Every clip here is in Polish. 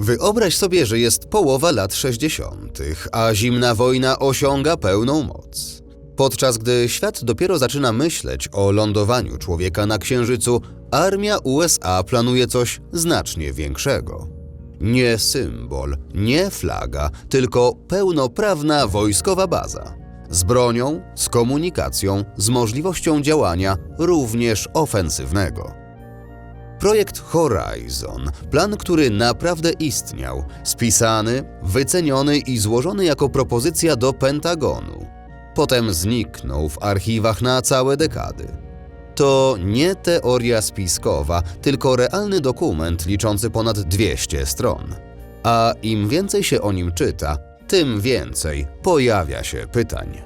Wyobraź sobie, że jest połowa lat 60., a zimna wojna osiąga pełną moc. Podczas gdy świat dopiero zaczyna myśleć o lądowaniu człowieka na Księżycu, armia USA planuje coś znacznie większego. Nie symbol, nie flaga, tylko pełnoprawna wojskowa baza. Z bronią, z komunikacją, z możliwością działania, również ofensywnego. Projekt Horizon, plan, który naprawdę istniał, spisany, wyceniony i złożony jako propozycja do Pentagonu. Potem zniknął w archiwach na całe dekady. To nie teoria spiskowa, tylko realny dokument liczący ponad 200 stron. A im więcej się o nim czyta, tym więcej pojawia się pytań.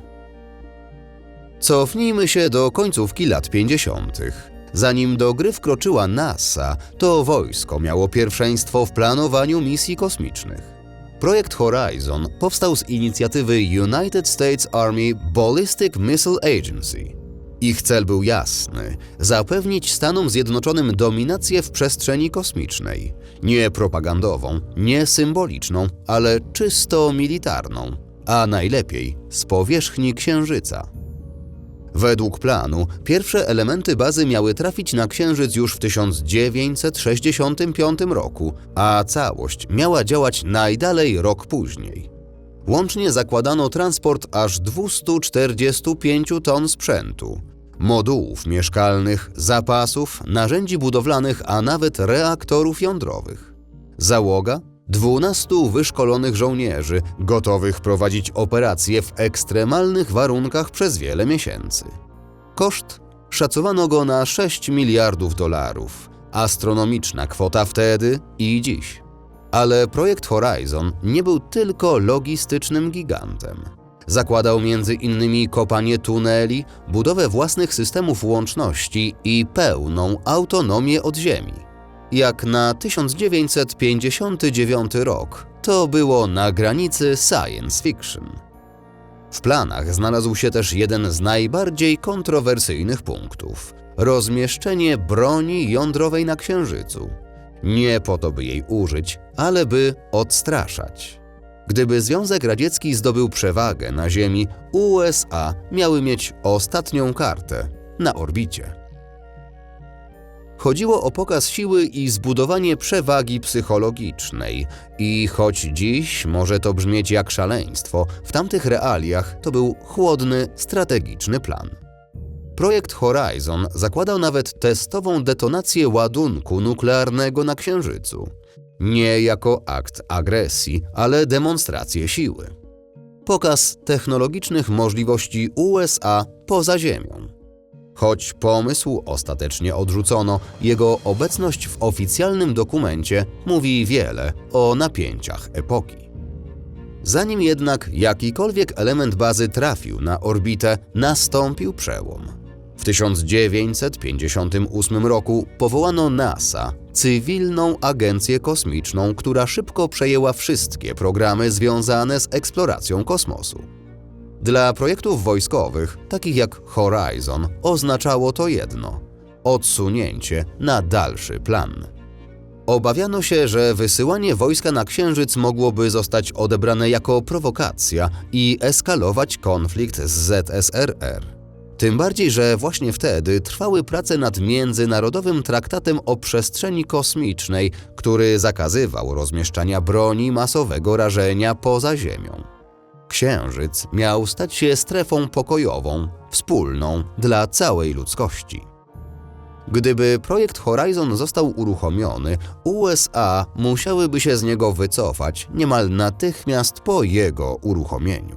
Cofnijmy się do końcówki lat 50. Zanim do gry wkroczyła NASA, to wojsko miało pierwszeństwo w planowaniu misji kosmicznych. Projekt Horizon powstał z inicjatywy United States Army Ballistic Missile Agency. Ich cel był jasny zapewnić Stanom Zjednoczonym dominację w przestrzeni kosmicznej. Nie propagandową, nie symboliczną, ale czysto militarną, a najlepiej z powierzchni Księżyca. Według planu pierwsze elementy bazy miały trafić na Księżyc już w 1965 roku, a całość miała działać najdalej rok później. Łącznie zakładano transport aż 245 ton sprzętu, modułów mieszkalnych, zapasów, narzędzi budowlanych, a nawet reaktorów jądrowych. Załoga 12 wyszkolonych żołnierzy, gotowych prowadzić operacje w ekstremalnych warunkach przez wiele miesięcy. Koszt szacowano go na 6 miliardów dolarów, astronomiczna kwota wtedy i dziś. Ale projekt Horizon nie był tylko logistycznym gigantem. Zakładał między innymi kopanie tuneli, budowę własnych systemów łączności i pełną autonomię od Ziemi. Jak na 1959 rok, to było na granicy science fiction. W planach znalazł się też jeden z najbardziej kontrowersyjnych punktów rozmieszczenie broni jądrowej na Księżycu. Nie po to, by jej użyć, ale by odstraszać. Gdyby Związek Radziecki zdobył przewagę na Ziemi, USA miały mieć ostatnią kartę na orbicie. Chodziło o pokaz siły i zbudowanie przewagi psychologicznej. I choć dziś może to brzmieć jak szaleństwo, w tamtych realiach to był chłodny, strategiczny plan. Projekt Horizon zakładał nawet testową detonację ładunku nuklearnego na Księżycu. Nie jako akt agresji, ale demonstrację siły. Pokaz technologicznych możliwości USA poza Ziemią. Choć pomysł ostatecznie odrzucono, jego obecność w oficjalnym dokumencie mówi wiele o napięciach epoki. Zanim jednak jakikolwiek element bazy trafił na orbitę, nastąpił przełom. W 1958 roku powołano NASA, cywilną agencję kosmiczną, która szybko przejęła wszystkie programy związane z eksploracją kosmosu. Dla projektów wojskowych, takich jak Horizon, oznaczało to jedno odsunięcie na dalszy plan. Obawiano się, że wysyłanie wojska na Księżyc mogłoby zostać odebrane jako prowokacja i eskalować konflikt z ZSRR. Tym bardziej, że właśnie wtedy trwały prace nad międzynarodowym traktatem o przestrzeni kosmicznej, który zakazywał rozmieszczania broni masowego rażenia poza Ziemią. Księżyc miał stać się strefą pokojową, wspólną dla całej ludzkości. Gdyby projekt Horizon został uruchomiony, USA musiałyby się z niego wycofać niemal natychmiast po jego uruchomieniu.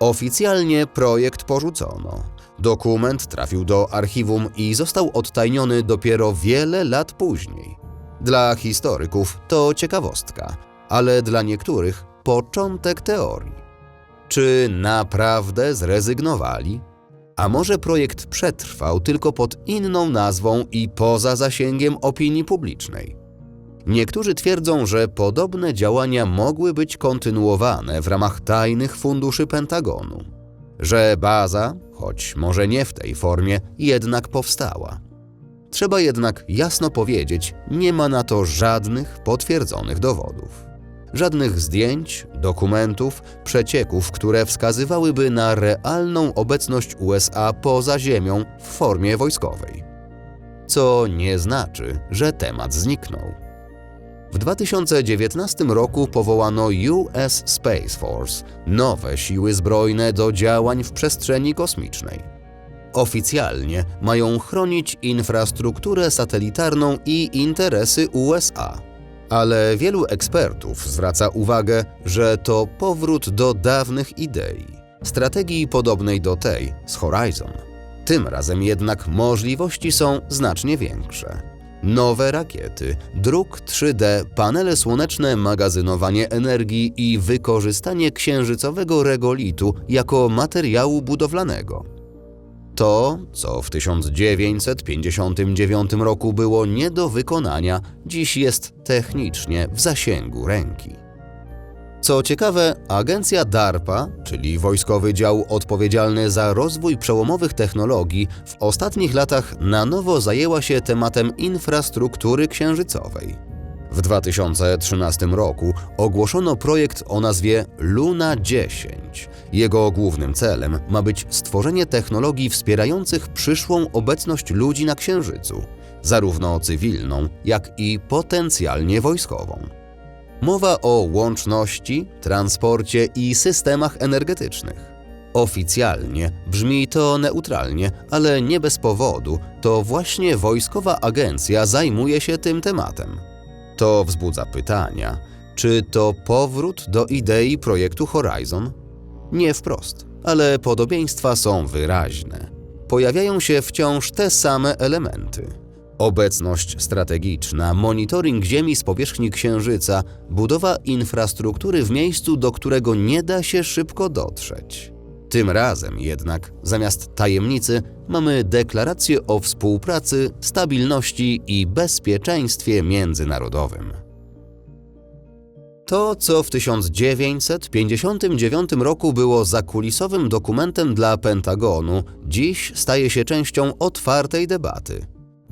Oficjalnie projekt porzucono. Dokument trafił do archiwum i został odtajniony dopiero wiele lat później. Dla historyków to ciekawostka, ale dla niektórych początek teorii. Czy naprawdę zrezygnowali? A może projekt przetrwał tylko pod inną nazwą i poza zasięgiem opinii publicznej? Niektórzy twierdzą, że podobne działania mogły być kontynuowane w ramach tajnych funduszy Pentagonu, że baza, choć może nie w tej formie, jednak powstała. Trzeba jednak jasno powiedzieć, nie ma na to żadnych potwierdzonych dowodów. Żadnych zdjęć, dokumentów, przecieków, które wskazywałyby na realną obecność USA poza Ziemią w formie wojskowej. Co nie znaczy, że temat zniknął. W 2019 roku powołano US Space Force, nowe siły zbrojne do działań w przestrzeni kosmicznej. Oficjalnie mają chronić infrastrukturę satelitarną i interesy USA. Ale wielu ekspertów zwraca uwagę, że to powrót do dawnych idei, strategii podobnej do tej z Horizon. Tym razem jednak możliwości są znacznie większe. Nowe rakiety, druk 3D, panele słoneczne, magazynowanie energii i wykorzystanie księżycowego regolitu jako materiału budowlanego. To, co w 1959 roku było nie do wykonania, dziś jest technicznie w zasięgu ręki. Co ciekawe, agencja DARPA, czyli wojskowy dział odpowiedzialny za rozwój przełomowych technologii, w ostatnich latach na nowo zajęła się tematem infrastruktury księżycowej. W 2013 roku ogłoszono projekt o nazwie Luna 10. Jego głównym celem ma być stworzenie technologii wspierających przyszłą obecność ludzi na Księżycu, zarówno cywilną, jak i potencjalnie wojskową. Mowa o łączności, transporcie i systemach energetycznych. Oficjalnie brzmi to neutralnie, ale nie bez powodu, to właśnie wojskowa agencja zajmuje się tym tematem. To wzbudza pytania, czy to powrót do idei projektu Horizon? Nie wprost, ale podobieństwa są wyraźne. Pojawiają się wciąż te same elementy. Obecność strategiczna, monitoring Ziemi z powierzchni Księżyca, budowa infrastruktury w miejscu, do którego nie da się szybko dotrzeć. Tym razem jednak, zamiast tajemnicy, mamy deklarację o współpracy, stabilności i bezpieczeństwie międzynarodowym. To, co w 1959 roku było zakulisowym dokumentem dla Pentagonu, dziś staje się częścią otwartej debaty.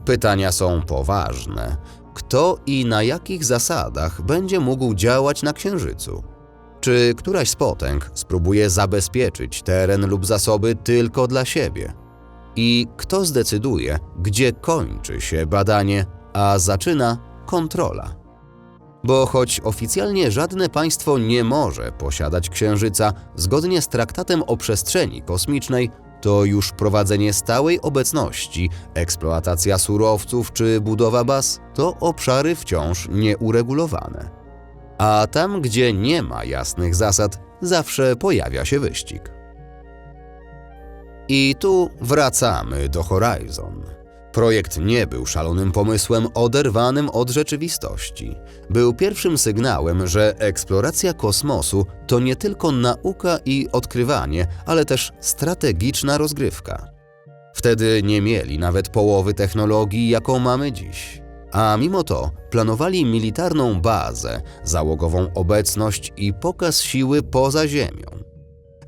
Pytania są poważne. Kto i na jakich zasadach będzie mógł działać na Księżycu? Czy któraś z potęg spróbuje zabezpieczyć teren lub zasoby tylko dla siebie? I kto zdecyduje, gdzie kończy się badanie, a zaczyna kontrola? Bo choć oficjalnie żadne państwo nie może posiadać księżyca zgodnie z traktatem o przestrzeni kosmicznej, to już prowadzenie stałej obecności, eksploatacja surowców czy budowa baz to obszary wciąż nieuregulowane. A tam, gdzie nie ma jasnych zasad, zawsze pojawia się wyścig. I tu wracamy do Horizon. Projekt nie był szalonym pomysłem oderwanym od rzeczywistości. Był pierwszym sygnałem, że eksploracja kosmosu to nie tylko nauka i odkrywanie, ale też strategiczna rozgrywka. Wtedy nie mieli nawet połowy technologii, jaką mamy dziś. A mimo to planowali militarną bazę, załogową obecność i pokaz siły poza Ziemią.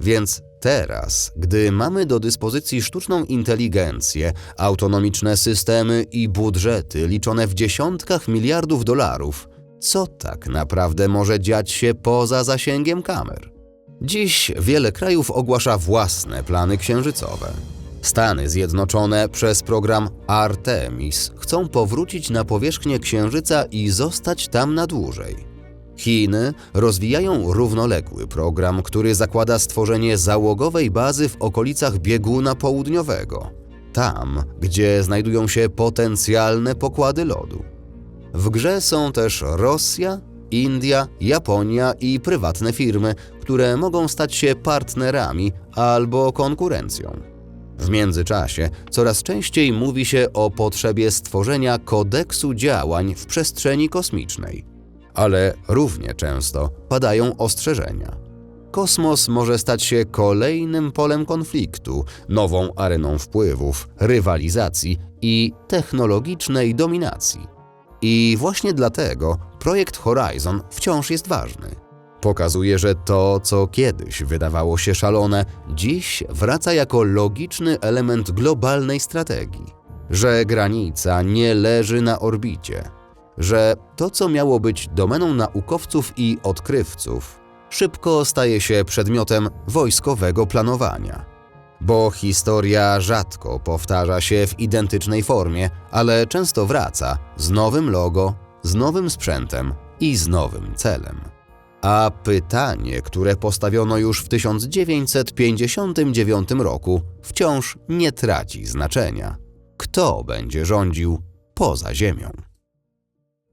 Więc Teraz, gdy mamy do dyspozycji sztuczną inteligencję, autonomiczne systemy i budżety liczone w dziesiątkach miliardów dolarów, co tak naprawdę może dziać się poza zasięgiem kamer? Dziś wiele krajów ogłasza własne plany księżycowe. Stany Zjednoczone przez program Artemis chcą powrócić na powierzchnię Księżyca i zostać tam na dłużej. Chiny rozwijają równoległy program, który zakłada stworzenie załogowej bazy w okolicach bieguna południowego, tam, gdzie znajdują się potencjalne pokłady lodu. W grze są też Rosja, India, Japonia i prywatne firmy, które mogą stać się partnerami albo konkurencją. W międzyczasie coraz częściej mówi się o potrzebie stworzenia kodeksu działań w przestrzeni kosmicznej ale równie często padają ostrzeżenia. Kosmos może stać się kolejnym polem konfliktu, nową areną wpływów, rywalizacji i technologicznej dominacji. I właśnie dlatego projekt Horizon wciąż jest ważny. Pokazuje, że to, co kiedyś wydawało się szalone, dziś wraca jako logiczny element globalnej strategii. że granica nie leży na orbicie, że to, co miało być domeną naukowców i odkrywców, szybko staje się przedmiotem wojskowego planowania. Bo historia rzadko powtarza się w identycznej formie, ale często wraca z nowym logo, z nowym sprzętem i z nowym celem. A pytanie, które postawiono już w 1959 roku, wciąż nie traci znaczenia. Kto będzie rządził poza Ziemią?